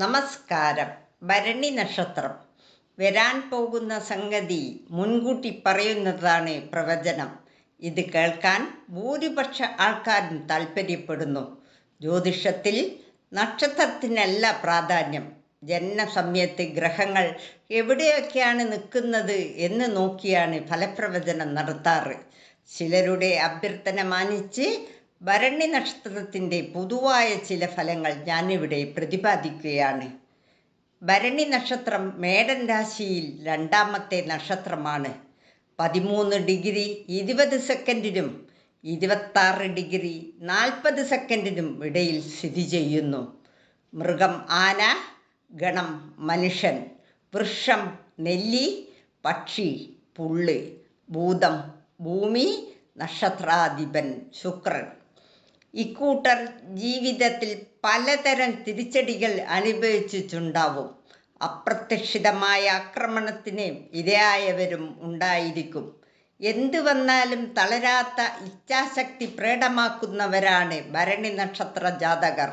നമസ്കാരം. ഭരണി നക്ഷത്രം. വരാൻ പോകുന്ന സംഗതി മുൻകൂട്ടി പറയുന്നതാണ് പ്രവചനം. ഇത് കേൾക്കാൻ ഭൂരിപക്ഷ ആൾക്കാരും താല്പര്യപ്പെടുന്നു. ജ്യോതിഷത്തിൽ നക്ഷത്രത്തിനല്ല പ്രാധാന്യം. ജനനസമയത്ത് ഗ്രഹങ്ങൾ എവിടെയൊക്കെയാണ് നിൽക്കുന്നത് എന്ന് നോക്കിയാണ് ഫലപ്രവചനം നടത്താറ്. ചിലരുടെ അഭ്യർത്ഥന മാനിച്ച് ഭരണി നക്ഷത്രത്തിന്റെ പൊതുവായ ചില ഫലങ്ങൾ ഞാനിവിടെ പ്രതിപാദിക്കുകയാണ്. ഭരണി നക്ഷത്രം മേടൻ രാശിയിൽ രണ്ടാമത്തെ നക്ഷത്രമാണ്. പതിമൂന്ന് ഡിഗ്രി ഇരുപത് സെക്കൻഡിനും ഇരുപത്താറ് ഡിഗ്രി നാൽപ്പത് സെക്കൻഡിനും ഇടയിൽ സ്ഥിതി ചെയ്യുന്നു. മൃഗം ആന ഗണം മനുഷ്യൻ വൃക്ഷം നെല്ലി പക്ഷി പുള്ള് ഭൂതം ഭൂമി നക്ഷത്രാധിപൻ ശുക്രൻ. ഇക്കൂട്ടർ ജീവിതത്തിൽ പലതരം തിരിച്ചടികൾ അനുഭവിച്ചിട്ടുണ്ടാവും. അപ്രത്യക്ഷിതമായ ആക്രമണത്തിന് ഇരയായവരും ഉണ്ടായിരിക്കും. എന്തു വന്നാലും തളരാത്ത ഇച്ഛാശക്തി പ്രേടമാക്കുന്നവരാണ് ഭരണി നക്ഷത്ര ജാതകർ.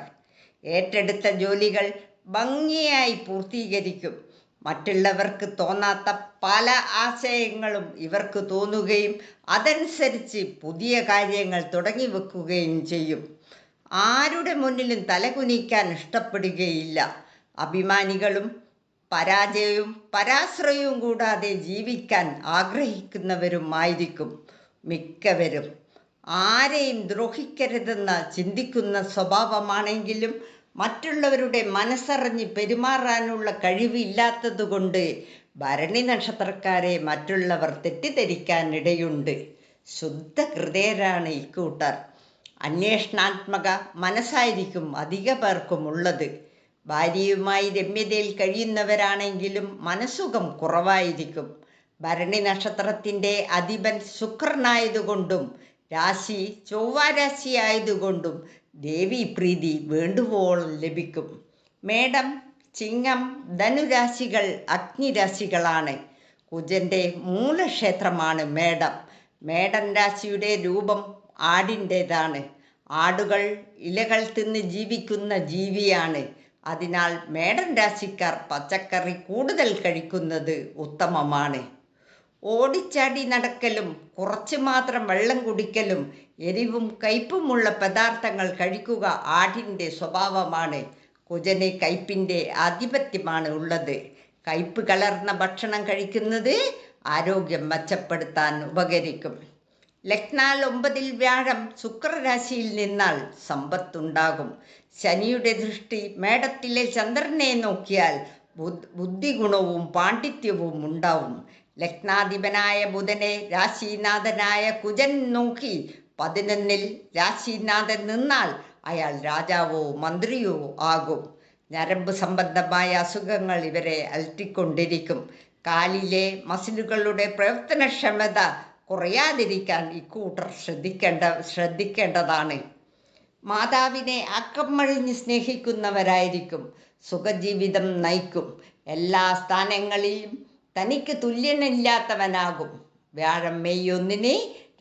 ഏറ്റെടുത്ത ജോലികൾ ഭംഗിയായി പൂർത്തീകരിക്കും. മറ്റുള്ളവർക്ക് തോന്നാത്ത പല ആശയങ്ങളും ഇവർക്ക് തോന്നുകയും അതനുസരിച്ച് പുതിയ കാര്യങ്ങൾ തുടങ്ങി വെക്കുകയും ചെയ്യും. ആരുടെ മുന്നിലും തലകുനിക്കാൻ ഇഷ്ടപ്പെടുകയില്ല. അഭിമാനികളും പരാജയവും പരാശ്രയവും കൂടാതെ ജീവിക്കാൻ ആഗ്രഹിക്കുന്നവരുമായിരിക്കും മിക്കവരും. ആരെയും ദ്രോഹിക്കരുതെന്ന് ചിന്തിക്കുന്ന സ്വഭാവമാണെങ്കിലും മറ്റുള്ളവരുടെ മനസ്സറിഞ്ഞ് പെരുമാറാനുള്ള കഴിവില്ലാത്തതുകൊണ്ട് ഭരണി നക്ഷത്രക്കാരെ മറ്റുള്ളവർ തെറ്റിദ്ധരിക്കാനിടയുണ്ട്. ശുദ്ധ ഹൃദയരാണ് ഇക്കൂട്ടർ അന്വേഷണാത്മക മനസ്സായിരിക്കും അധിക പേർക്കും ഉള്ളത്. ഭാര്യയുമായി രമ്യതയിൽ കഴിയുന്നവരാണെങ്കിലും മനസ്സുഖം കുറവായിരിക്കും. ഭരണി നക്ഷത്രത്തിന്റെ അധിപൻ ശുക്രനായതുകൊണ്ടും രാശി ചൊവ്വ രാശി ആയതുകൊണ്ടും ദേവി പ്രീതി വേണ്ടുവോളം ലഭിക്കും. മേടം ചിങ്ങം ധനുരാശികൾ അഗ്നിരാശികളാണ്. കുജന്റെ മൂലക്ഷേത്രമാണ് മേടം. മേടൻ രാശിയുടെ രൂപം ആടിന്റേതാണ് ആടുകൾ ഇലകൾ തിന്ന് ജീവിക്കുന്ന ജീവിയാണ്. അതിനാൽ മേടൻ രാശിക്കാർ പച്ചക്കറി കൂടുതൽ കഴിക്കുന്നത് ഉത്തമമാണ്. ഓടിച്ചാടി നടക്കലും കുറച്ച് മാത്രം വെള്ളം കുടിക്കലും എരിവും കയ്പുമുള്ള പദാർത്ഥങ്ങൾ കഴിക്കുക ആടിന്റെ സ്വഭാവമാണ്. കുജന് കയ്പിന്റെ ആധിപത്യമാണ് ഉള്ളത്. കയ്പ് കലർന്ന ഭക്ഷണം കഴിക്കുന്നത് ആരോഗ്യം മെച്ചപ്പെടുത്താൻ ഉപകരിക്കും. ലഗ്നാൽ ഒമ്പതിൽ വ്യാഴം ശുക്രരാശിയിൽ നിന്നാൽ സമ്പത്തുണ്ടാകും. ശനിയുടെ ദൃഷ്ടി മേടത്തിലെ ചന്ദ്രനെ നോക്കിയാൽ ബുദ്ധിഗുണവും പാണ്ഡിത്യവും ഉണ്ടാവും. ലഗ്നാധിപനായ ബുധനെ രാശിനാഥനായ കുജൻ നോക്കി പതിനൊന്നിൽ രാശിനാഥൻ നിന്നാൽ അയാൾ രാജാവോ മന്ത്രിയോ ആകും. ഞരമ്പ് സംബന്ധമായ അസുഖങ്ങൾ ഇവരെ അലട്ടിക്കൊണ്ടിരിക്കും. കാലിലെ മസിലുകളുടെ പ്രവർത്തനക്ഷമത കുറയാതിരിക്കാൻ ഇക്കൂട്ടർ ശ്രദ്ധിക്കേണ്ട ശ്രദ്ധിക്കേണ്ടതാണ്. മാതാവിനെ അക്കമഴിഞ്ഞ് സ്നേഹിക്കുന്നവരായിരിക്കും. സുഖജീവിതം നയിക്കും. എല്ലാ സ്ഥാനങ്ങളിലും തനിക്ക് തുല്യനില്ലാത്തവനാകും. വ്യാഴം മെയ് ഒന്നിന്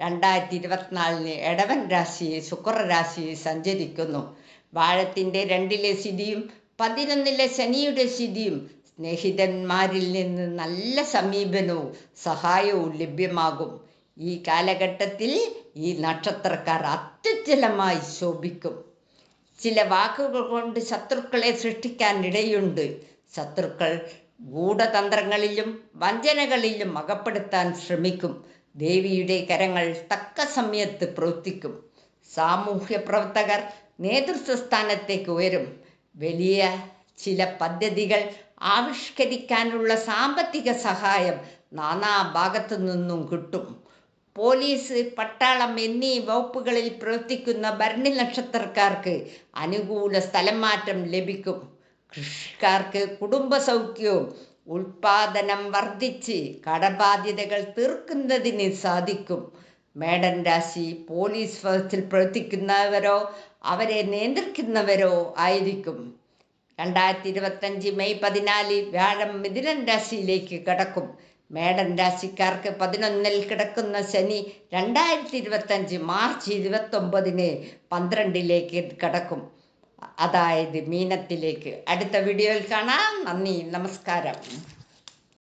രണ്ടായിരത്തി ഇരുപത്തിനാലിന് എടവൻ രാശി ശുക്രരാശി സഞ്ചരിക്കുന്നു. വാഴത്തിന്റെ രണ്ടിലെ സ്ഥിതിയും പതിനൊന്നിലെ ശനിയുടെ സ്ഥിതിയും സ്നേഹിതന്മാരിൽ നിന്ന് നല്ല സമീപനവും സഹായവും ലഭ്യമാകും. ഈ കാലഘട്ടത്തിൽ ഈ നക്ഷത്രക്കാർ അത്യുജ്ജലമായി ശോഭിക്കും. ചില വാക്കുകൾ കൊണ്ട് ശത്രുക്കളെ സൃഷ്ടിക്കാൻ ഇടയുണ്ട്. ശത്രുക്കൾ ഗൂഢതന്ത്രങ്ങളിലും വഞ്ചനകളിലും അകപ്പെടുത്താൻ ശ്രമിക്കും. ദേവിയുടെ കരങ്ങൾ തക്ക സമയത്ത് പ്രവർത്തിക്കും. സാമൂഹ്യ പ്രവർത്തകർ നേതൃത്വ സ്ഥാനത്തേക്ക് ഉയരും. വലിയ ചില പദ്ധതികൾ ആവിഷ്കരിക്കാനുള്ള സാമ്പത്തിക സഹായം നാനാ ഭാഗത്തു നിന്നും കിട്ടും. പോലീസ് പട്ടാളം എന്നീ വകുപ്പുകളിൽ പ്രവർത്തിക്കുന്ന ഭരണി നക്ഷത്രക്കാർക്ക് അനുകൂല സ്ഥലം മാറ്റം ലഭിക്കും. കൃഷിക്കാർക്ക് കുടുംബസൗഖ്യവും ഉൽപാദനം വർദ്ധിച്ച് കടബാധ്യതകൾ തീർക്കുന്നതിന് സാധിക്കും. മേടൻ രാശി പോലീസ് ഫോഴ്സിൽ പ്രവർത്തിക്കുന്നവരോ അവരെ നിയന്ത്രിക്കുന്നവരോ ആയിരിക്കും. രണ്ടായിരത്തി ഇരുപത്തഞ്ച് മെയ് പതിനാല് വ്യാഴം മിഥുനൻ രാശിയിലേക്ക് കടക്കും. മേടൻ രാശിക്കാർക്ക് പതിനൊന്നിൽ കിടക്കുന്ന ശനി രണ്ടായിരത്തി ഇരുപത്തഞ്ച് മാർച്ച് ഇരുപത്തൊമ്പതിന് പന്ത്രണ്ടിലേക്ക് കടക്കും. അതായത് മീനത്തിലേക്ക്. അടുത്ത വീഡിയോയിൽ കാണാം. നന്ദി നമസ്കാരം.